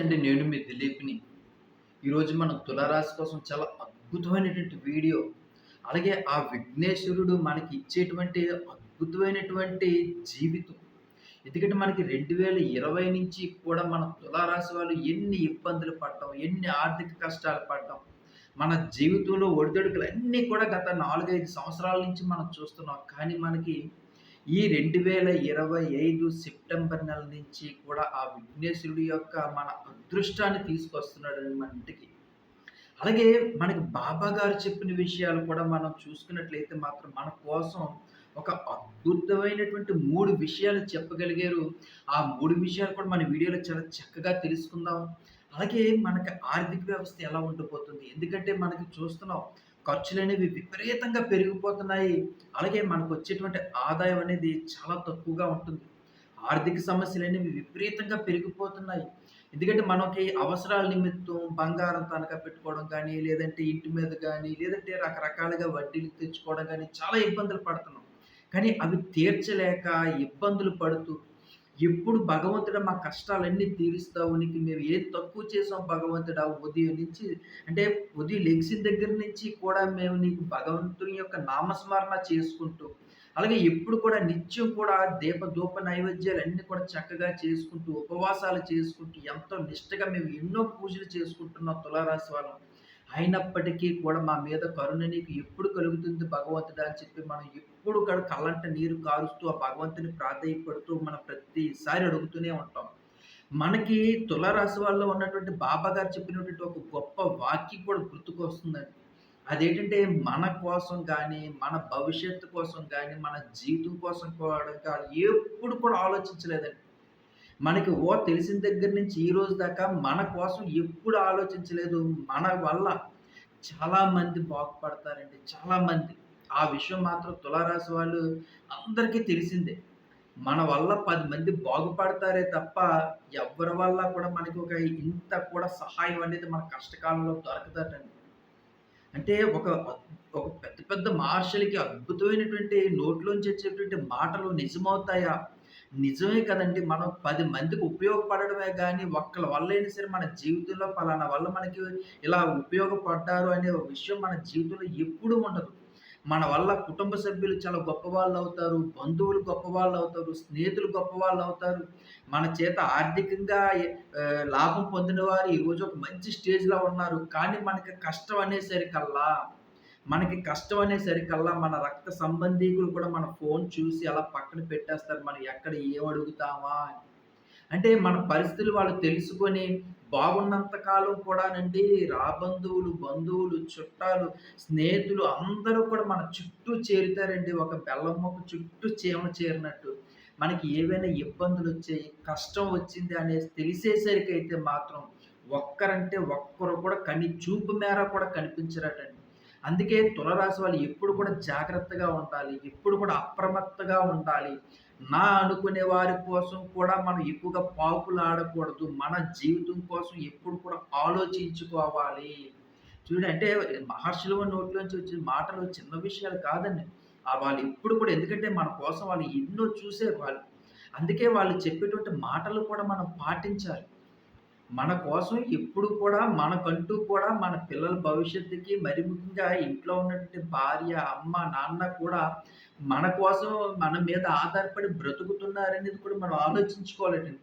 అండి నేను మీ దిలీప్ని. ఈరోజు మనం తులారాశి కోసం చాలా అద్భుతమైనటువంటి వీడియో. అలాగే ఆ విఘ్నేశ్వరుడు మనకి ఇచ్చేటువంటి అద్భుతమైనటువంటి జీవితం. ఎందుకంటే మనకి రెండు వేల ఇరవై నుంచి కూడా మన తులారాశి వాళ్ళు ఎన్ని ఇబ్బందులు పడటం ఎన్ని ఆర్థిక కష్టాలు పడటం మన జీవితంలో ఒడిదొడుకులు అన్నీ కూడా గత నాలుగైదు సంవత్సరాల నుంచి మనం చూస్తున్నాం. కానీ మనకి ఈ రెండు వేల ఇరవై ఐదు సెప్టెంబర్ నెల నుంచి కూడా ఆ విఘ్నేశ్వరుడి యొక్క మన అదృష్టాన్ని తీసుకొస్తున్నాడు మన ఇంటికి. అలాగే మనకి బాబా గారు చెప్పిన విషయాలు కూడా మనం చూసుకున్నట్లయితే మాత్రం మన కోసం ఒక అద్భుతమైనటువంటి మూడు విషయాలు చెప్పగలిగారు. ఆ మూడు విషయాలు కూడా మన వీడియోలో చాలా చక్కగా తెలుసుకుందాం. అలాగే మనకి ఆర్థిక వ్యవస్థ ఎలా ఉండిపోతుంది? ఎందుకంటే మనకి చూస్తున్నాం ఖర్చులనేవి విపరీతంగా పెరిగిపోతున్నాయి. అలాగే మనకు వచ్చేటువంటి ఆదాయం అనేది చాలా తక్కువగా ఉంటుంది. ఆర్థిక సమస్యలు అనేవి విపరీతంగా పెరిగిపోతున్నాయి. ఎందుకంటే మనకి అవసరాల నిమిత్తం బంగారం తనఖా పెట్టుకోవడం కానీ లేదంటే ఇంటి మీద కానీ లేదంటే రకరకాలుగా వడ్డీలు తెచ్చుకోవడం కానీ చాలా ఇబ్బందులు పడుతున్నాం. కానీ అవి తీర్చలేక ఇబ్బందులు పడుతూ ఎప్పుడు భగవంతుడు మా కష్టాలన్నీ తీరుస్తావు నీకు మేము ఏది తక్కువ చేసాం భగవంతుడా ఉదయం నుంచి అంటే ఉదయం లెగ్సిన దగ్గర నుంచి కూడా మేము నీకు భగవంతుని యొక్క నామస్మరణ చేసుకుంటూ అలాగే ఎప్పుడు కూడా నిత్యం కూడా దీప ధూప నైవేద్యాలు అన్నీ కూడా చక్కగా చేసుకుంటూ ఉపవాసాలు చేసుకుంటూ ఎంతో నిష్టగా మేము ఎన్నో పూజలు చేసుకుంటున్నాం తులారాశి వాళ్ళం. అయినప్పటికీ కూడా మా మీద కరుణ నీకు ఎప్పుడు కలుగుతుంది భగవంతుడా అని చెప్పి మనం ఎప్పుడు కూడా కళ్ళంట నీరు కారుస్తూ ఆ భగవంతుని ప్రాధాయపడుతూ మనం ప్రతిసారి అడుగుతూనే ఉంటాం. మనకి తులారాశి వాళ్ళలో ఉన్నటువంటి బాబా గారు చెప్పినటువంటి ఒక గొప్ప వాక్యం కూడా గుర్తుకొస్తుందండి. అదేంటంటే మన కోసం కానీ మన భవిష్యత్తు కోసం కానీ మన జీవితం కోసం కూడా ఎప్పుడు కూడా ఆలోచించలేదండి. మనకి ఓ తెలిసిన దగ్గర నుంచి ఈ రోజు దాకా మన కోసం ఎప్పుడు ఆలోచించలేదు. మన వల్ల చాలామంది బాగుపడతారండి. చాలామంది ఆ విషయం మాత్రం తులారాశి వాళ్ళు అందరికీ తెలిసిందే. మన వల్ల పది మంది బాగుపడతారే తప్ప ఎవరి వల్ల కూడా మనకి ఒక ఇంత కూడా సహాయం అనేది మన కష్టకాలంలో దొరకదటండి అంటే ఒక ఒక పెద్ద పెద్ద మహర్షులకి అద్భుతమైనటువంటి నోట్లోంచి వచ్చేటువంటి మాటలు నిజమవుతాయా? నిజమే కదండి. మనం పది మందికి ఉపయోగపడడమే కానీ ఒక్కల వల్ల అయినా సరే మన జీవితంలో పలానా వల్ల మనకి ఇలా ఉపయోగపడ్డారు అనే విషయం మన జీవితంలో ఎప్పుడూ ఉండదు. మన వల్ల కుటుంబ సభ్యులు చాలా గొప్ప వాళ్ళు అవుతారు బంధువులు గొప్ప వాళ్ళు అవుతారు స్నేహితులు గొప్ప వాళ్ళు అవుతారు. మన చేత ఆర్థికంగా లాభం పొందిన వారు ఈరోజు ఒక మంచి స్టేజ్లో ఉన్నారు. కానీ మనకి కష్టం అనేసరికల్లా మనకి కష్టం అనేసరికల్లా మన రక్త సంబంధీకులు కూడా మన ఫోన్ చూసి అలా పక్కన పెట్టేస్తారు. మనం ఎక్కడ ఏం అడుగుతామా అని. అంటే మన పరిస్థితులు వాళ్ళు తెలుసుకొని బాగున్నంత కాలం కూడానండి రాబంధువులు బంధువులు చుట్టాలు స్నేహితులు అందరూ కూడా మన చుట్టూ చేరుతారండి. ఒక బెల్లం మొక్క చుట్టూ చీమ చేరినట్టు. మనకి ఏవైనా ఇబ్బందులు వచ్చాయి కష్టం వచ్చింది అనేది తెలిసేసరికి అయితే మాత్రం ఒక్కరంటే ఒక్కరు కూడా కని చూపు మేర కూడా కనిపించరటండి. అందుకే తులరాశి వాళ్ళు ఎప్పుడు కూడా జాగ్రత్తగా ఉండాలి ఎప్పుడు కూడా అప్రమత్తగా ఉండాలి. నా అనుకునే వారి కోసం కూడా మనం ఎక్కువగా పాకులు ఆడకూడదు మన జీవితం కోసం ఎప్పుడు కూడా ఆలోచించుకోవాలి. చూడండి అంటే మహర్షుల నోట్లోంచి వచ్చిన మాటలు చిన్న విషయాలు కాదండి. వాళ్ళు ఎప్పుడు కూడా ఎందుకంటే మన కోసం వాళ్ళు ఎన్నో చూసే వాళ్ళు అందుకే వాళ్ళు చెప్పేటువంటి మాటలు కూడా మనం పాటించాలి. మన కోసం ఎప్పుడు కూడా మనకంటూ కూడా మన పిల్లల భవిష్యత్తుకి మరి ముఖ్యంగా ఇంట్లో ఉన్నటువంటి భార్య అమ్మ నాన్న కూడా మన కోసం మన మీద ఆధారపడి బ్రతుకుతున్నారనేది కూడా మనం ఆలోచించుకోవాలండి.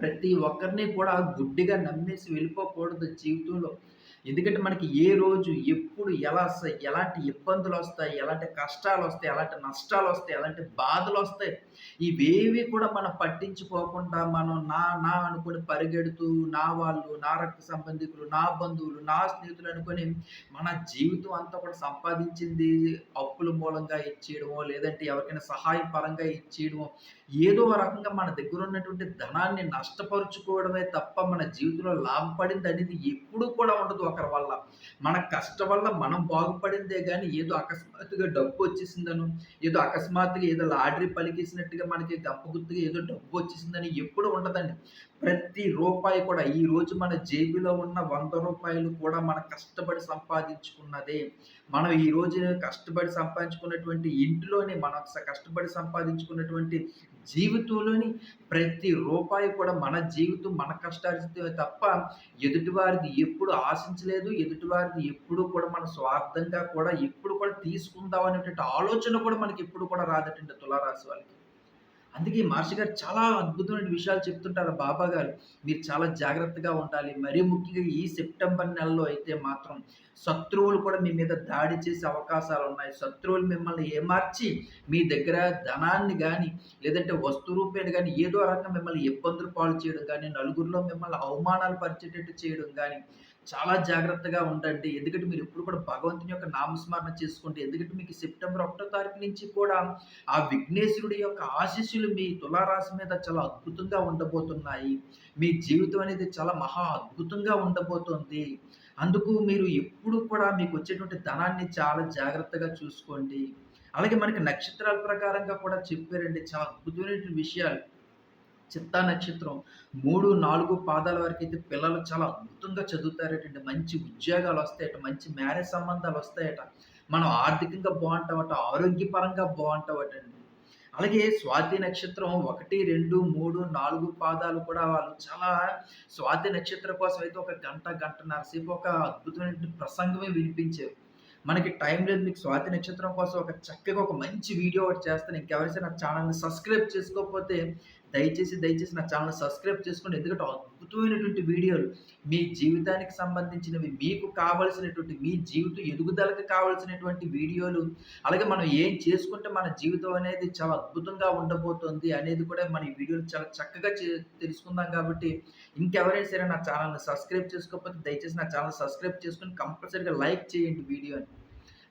ప్రతి ఒక్కరిని కూడా గుడ్డిగా నమ్మేసి వెళ్ళిపోకూడదు జీవితంలో. ఎందుకంటే మనకి ఏ రోజు ఎప్పుడు ఎలా వస్తాయి ఎలాంటి ఇబ్బందులు వస్తాయి ఎలాంటి కష్టాలు వస్తాయి ఎలాంటి నష్టాలు వస్తాయి ఎలాంటి బాధలు వస్తాయి ఇవేవి కూడా మనం పట్టించుకోకుండా మనం నా నా అనుకుని పరిగెడుతూ నా వాళ్ళు నా రక్త సంబంధికులు నా బంధువులు నా స్నేహితులు అనుకొని మన జీవితం అంతా కూడా సంపాదించింది అప్పుల మూలంగా ఇచ్చేయడమో లేదంటే ఎవరికైనా సహాయ పరంగా ఇచ్చేయడమో ఏదో రకంగా మన దగ్గర ఉన్నటువంటి ధనాన్ని నష్టపరుచుకోవడమే తప్ప మన జీవితంలో లాభపడింది అనేది ఎప్పుడు కూడా ఉండదు ఒకరి వల్ల. మన కష్టం వల్ల మనం బాగుపడిందే కానీ ఏదో అకస్మాత్తుగా డబ్బు వచ్చేసిందను ఏదో అకస్మాత్తుగా ఏదో లాటరీ పలికేసినట్టుగా మనకి గంప గుర్తుగా ఏదో డబ్బు వచ్చేసిందని ఎప్పుడు ఉండదండి. ప్రతి రూపాయి కూడా ఈ రోజు మన జేబులో ఉన్న వంద రూపాయలు కూడా మన కష్టపడి సంపాదించుకున్నదే. మనం ఈ రోజు కష్టపడి సంపాదించుకున్నటువంటి ఇంటిలోనే మనం కష్టపడి సంపాదించుకున్నటువంటి జీవితంలోని ప్రతి రూపాయి కూడా మన జీవితం మన కష్టార్జితమే తప్ప ఎదుటివారిది ఎప్పుడు ఆశించలేదు ఎదుటివారిది ఎప్పుడు కూడా మన స్వార్థంగా కూడా ఎప్పుడు కూడా తీసుకుందాం అనేటువంటి ఆలోచన కూడా మనకి ఎప్పుడు కూడా రాదటండి తులారాశి వాళ్ళకి. అందుకే మహర్షి గారు చాలా అద్భుతమైన విషయాలు చెప్తుంటారు బాబా గారు. మీరు చాలా జాగ్రత్తగా ఉండాలి. మరీ ముఖ్యంగా ఈ సెప్టెంబర్ నెలలో అయితే మాత్రం శత్రువులు కూడా మీ మీద దాడి చేసే అవకాశాలు ఉన్నాయి. శత్రువులు మిమ్మల్ని ఏమార్చి మీ దగ్గర ధనాన్ని కానీ లేదంటే వస్తు రూపేణ కానీ ఏదో రకంగా మిమ్మల్ని ఇబ్బందులు పాలు చేయడం కానీ నలుగురిలో మిమ్మల్ని అవమానాలు పరిచేటట్టు చేయడం కానీ చాలా జాగ్రత్తగా ఉండండి. ఎందుకంటే మీరు ఎప్పుడు కూడా భగవంతుని యొక్క నామస్మరణ చేసుకోండి ఎందుకంటే మీకు సెప్టెంబర్ ఒకటో తారీఖు నుంచి కూడా ఆ విఘ్నేశ్వరుడి యొక్క ఆశీస్సులు మీ తులారాశి మీద చాలా అద్భుతంగా ఉండబోతున్నాయి. మీ జీవితం అనేది చాలా మహా అద్భుతంగా ఉండబోతుంది. అందుకు మీరు ఎప్పుడు కూడా మీకు వచ్చేటువంటి ధనాన్ని చాలా జాగ్రత్తగా చూసుకోండి. అలాగే మనకి నక్షత్రాల ప్రకారంగా కూడా చెప్పారండి. చాలా అద్భుతమైన విషయాలు. చిత్తా నక్షత్రం. మూడు నాలుగు పాదాల వరకు అయితే పిల్లలు చాలా అద్భుతంగా చదువుతారటండి. మంచి ఉద్యోగాలు వస్తాయట మంచి మ్యారేజ్ సంబంధాలు వస్తాయట. మనం ఆర్థికంగా బాగుంటామట ఆరోగ్యపరంగా బాగుంటామటండి అలాగే స్వాతి నక్షత్రం ఒకటి రెండు మూడు నాలుగు పాదాలు కూడా వాళ్ళు చాలా స్వాతి నక్షత్రం కోసం అయితే ఒక గంట గంటన్నర సేపు ఒక అద్భుతమైన ప్రసంగమే వినిపించారు. మనకి టైం లేదు మీకు స్వాతి నక్షత్రం కోసం ఒక చక్కగా ఒక మంచి వీడియో ఒకటి చేస్తాను. ఇంకెవరైనా నా ఛానల్ని సబ్స్క్రైబ్ చేసుకోకపోతే దయచేసి దయచేసి నా ఛానల్ సబ్స్క్రైబ్ చేసుకోండి. ఎందుకంటే అద్భుతమైనటువంటి వీడియోలు మీ జీవితానికి సంబంధించినవి మీకు కావలసినటువంటి మీ జీవిత ఎదుగుదలకు కావలసినటువంటి వీడియోలు అలాగే మనం ఏం చేసుకుంటే మన జీవితం అనేది చాలా అద్భుతంగా ఉండబోతుంది అనేది కూడా మన ఈ వీడియోలు చాలా చక్కగా చే- తెలుసుకుందాం కాబట్టి ఇంకెవరైనా సరే నా ఛానల్ని సబ్స్క్రైబ్ చేసుకోకపోతే దయచేసి నా ఛానల్ సబ్స్క్రైబ్ చేసుకుని కంపల్సరీగా లైక్ చేయండి వీడియోని.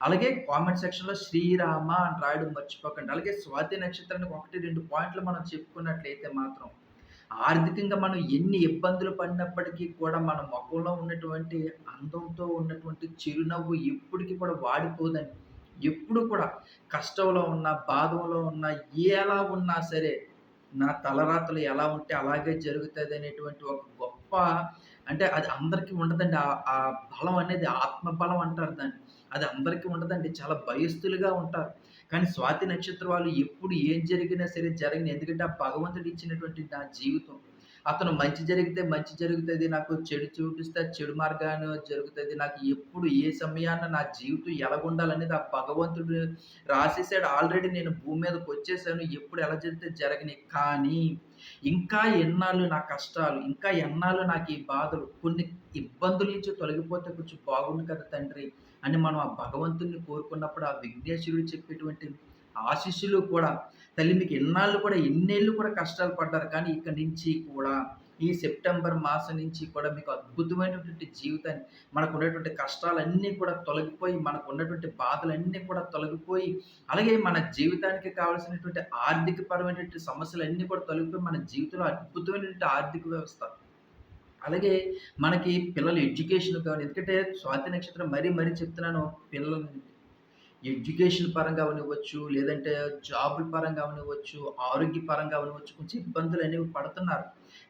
అలాగే కామెంట్ సెక్షన్లో శ్రీరామ అని రాయడం మర్చిపోకండి. అలాగే స్వాతి నక్షత్రానికి ఒకటి రెండు పాయింట్లు మనం చెప్పుకున్నట్లయితే మాత్రం ఆర్థికంగా మనం ఎన్ని ఇబ్బందులు పడినప్పటికీ కూడా మన ముఖంలో ఉన్నటువంటి అందంతో ఉన్నటువంటి చిరునవ్వు ఎప్పటికీ కూడా వాడిపోదండి. ఎప్పుడు కూడా కష్టంలో ఉన్న బాధంలో ఉన్న ఎలా ఉన్నా సరే నా తలరాతలు ఎలా ఉంటే అలాగే జరుగుతుంది అనేటువంటి ఒక గొప్ప అంటే అది అందరికీ ఉండదండి. ఆ బలం అనేది ఆత్మబలం అంటారు దాన్ని. అది అందరికీ ఉండదండి. చాలా భయస్థులుగా ఉంటారు. కానీ స్వాతి నక్షత్రం వాళ్ళు ఎప్పుడు ఏం జరిగినా సరే జరిగిన ఎందుకంటే ఆ భగవంతుడు ఇచ్చినటువంటి నా జీవితం. అతను మంచి జరిగితే మంచి జరుగుతుంది నాకు చెడు చూపిస్తే చెడు మార్గాన్ని జరుగుతుంది నాకు ఎప్పుడు ఏ సమయాన నా జీవితం ఎలాగుండాలనేది ఆ భగవంతుడు రాసేసాడు ఆల్రెడీ నేను భూమి మీదకి వచ్చేసాను ఎప్పుడు ఎలా జరిగితే జరగని. కానీ ఇంకా ఎన్నాళ్ళు నా కష్టాలు ఇంకా ఎన్నాళ్ళు నాకు ఈ బాధలు కొన్ని ఇబ్బందుల నుంచి తొలగిపోతే కొంచెం బాగుండు కదా తండ్రి అని మనం ఆ భగవంతుని కోరుకున్నప్పుడు ఆ విఘ్నేశ్వరుడు చెప్పేటువంటి ఆశీస్సులు కూడా తల్లి మీకు ఎన్నాళ్ళు కూడా ఎన్నేళ్ళు కూడా కష్టాలు పడ్డారు కానీ ఇక్కడి నుంచి కూడా ఈ సెప్టెంబర్ మాసం నుంచి కూడా మీకు అద్భుతమైనటువంటి జీవితాన్ని మనకు ఉన్నటువంటి కష్టాలన్నీ కూడా తొలగిపోయి మనకు ఉన్నటువంటి బాధలన్నీ కూడా తొలగిపోయి అలాగే మన జీవితానికి కావాల్సినటువంటి ఆర్థిక పరమైనటువంటి సమస్యలన్నీ కూడా తొలగిపోయి మన జీవితంలో అద్భుతమైనటువంటి ఆర్థిక వ్యవస్థ. అలాగే మనకి పిల్లల ఎడ్యుకేషన్ కావాలి. ఎందుకంటే స్వాతి నక్షత్రం మరీ మరీ చెప్తున్నాను పిల్లల ఎడ్యుకేషన్ పరంగా అవనివ్వచ్చు లేదంటే జాబుల పరంగా అవనివ్వచ్చు ఆరోగ్య పరంగా అవనివ్వచ్చు కొంచెం ఇబ్బందులు అనేవి పడుతున్నారు.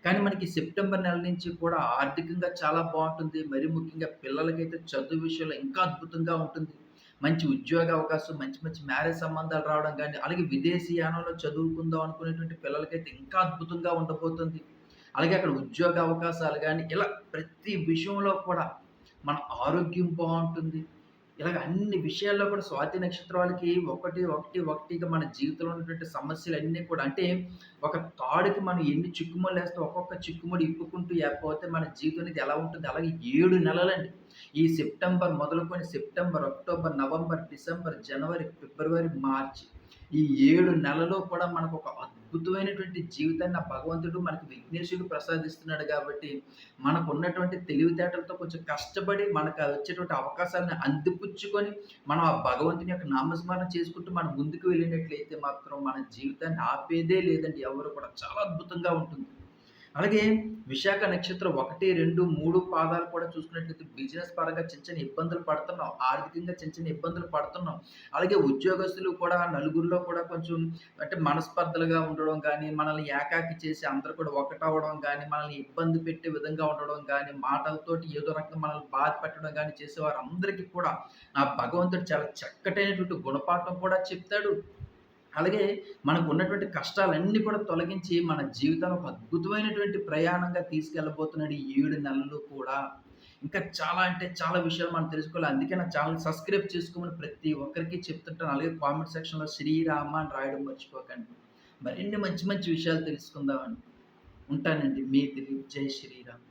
కానీ మనకి సెప్టెంబర్ నెల నుంచి కూడా ఆర్థికంగా చాలా బాగుంటుంది. మరి ముఖ్యంగా పిల్లలకైతే చదువు విషయంలో ఇంకా అద్భుతంగా ఉంటుంది. మంచి ఉద్యోగ అవకాశం మంచి మంచి మ్యారేజ్ సంబంధాలు రావడం కానీ అలాగే విదేశీయానంలో చదువుకుందాం అనుకునేటువంటి పిల్లలకైతే ఇంకా అద్భుతంగా ఉండబోతుంది. అలాగే అక్కడ ఉద్యోగ అవకాశాలు కానీ ఇలా ప్రతి విషయంలో కూడా మన ఆరోగ్యం బాగుంటుంది. ఇలాగ అన్ని విషయాల్లో కూడా స్వాతి నక్షత్రం వాళ్ళకి ఒకటి ఒకటి ఒకటిగా మన జీవితంలో ఉన్నటువంటి సమస్యలు అన్నీ కూడా అంటే ఒక తాడుకి మనం ఎన్ని చిక్కుముళ్ళు వేస్తే ఒక్కొక్క చిక్కుముడి ఇప్పుకుంటూ లేకపోతే మన జీవితం అనేది ఎలా ఉంటుంది? అలాగే ఏడు నెలలండి. ఈ సెప్టెంబర్ మొదలుకొని సెప్టెంబర్ అక్టోబర్ నవంబర్ డిసెంబర్ జనవరి ఫిబ్రవరి మార్చి ఈ ఏడు నెలలో కూడా మనకు ఒక అద్భుతమైనటువంటి జీవితాన్ని ఆ భగవంతుడు మనకి విఘ్నేశ్వరుడు ప్రసాదిస్తున్నాడు కాబట్టి మనకు ఉన్నటువంటి తెలివితేటలతో కొంచెం కష్టపడి మనకు వచ్చేటువంటి అవకాశాలను అందిపుచ్చుకొని మనం ఆ భగవంతుని యొక్క నామస్మరణ చేసుకుంటూ మనం ముందుకు వెళ్ళినట్లయితే మాత్రం మన జీవితాన్ని ఆపేదే లేదండి. ఎవరు కూడా చాలా అద్భుతంగా ఉంటుంది. అలాగే విశాఖ నక్షత్రం ఒకటి రెండు మూడు పాదాలు కూడా చూసుకున్నట్లయితే బిజినెస్ పరంగా చిన్న చిన్న ఇబ్బందులు పడుతున్నాం. ఆర్థికంగా చిన్న చిన్న ఇబ్బందులు పడుతున్నాం. అలాగే ఉద్యోగస్తులు కూడా నలుగురిలో కూడా కొంచెం అంటే మనస్పర్ధలుగా ఉండడం కానీ మనల్ని ఏకాకి చేసి అందరూ కూడా ఒకటవడం కానీ మనల్ని ఇబ్బంది పెట్టే విధంగా ఉండడం కానీ మాటలతోటి ఏదో రకంగా మనల్ని బాధ పెట్టడం కానీ చేసేవారు అందరికీ కూడా నా భగవంతుడు చాలా చక్కటైనటువంటి గుణపాఠం కూడా చెప్తాడు. అలాగే మనకు ఉన్నటువంటి కష్టాలన్నీ కూడా తొలగించి మన జీవితాన్ని ఒక అద్భుతమైనటువంటి ప్రయాణంగా తీసుకెళ్ళబోతున్నాడు ఈ ఏడు నెలలు కూడా. ఇంకా చాలా అంటే చాలా విషయాలు మనం తెలుసుకోవాలి. అందుకే నా ఛానల్ సబ్స్క్రైబ్ చేసుకోమని ప్రతి ఒక్కరికి చెప్తుంటాను. అలాగే కామెంట్ సెక్షన్లో శ్రీరామ అని రాయడం మర్చిపోకండి. మరిన్ని మంచి మంచి విషయాలు తెలుసుకుందామని ఉంటానండి. మీ దిలీప్. జై శ్రీరామ్.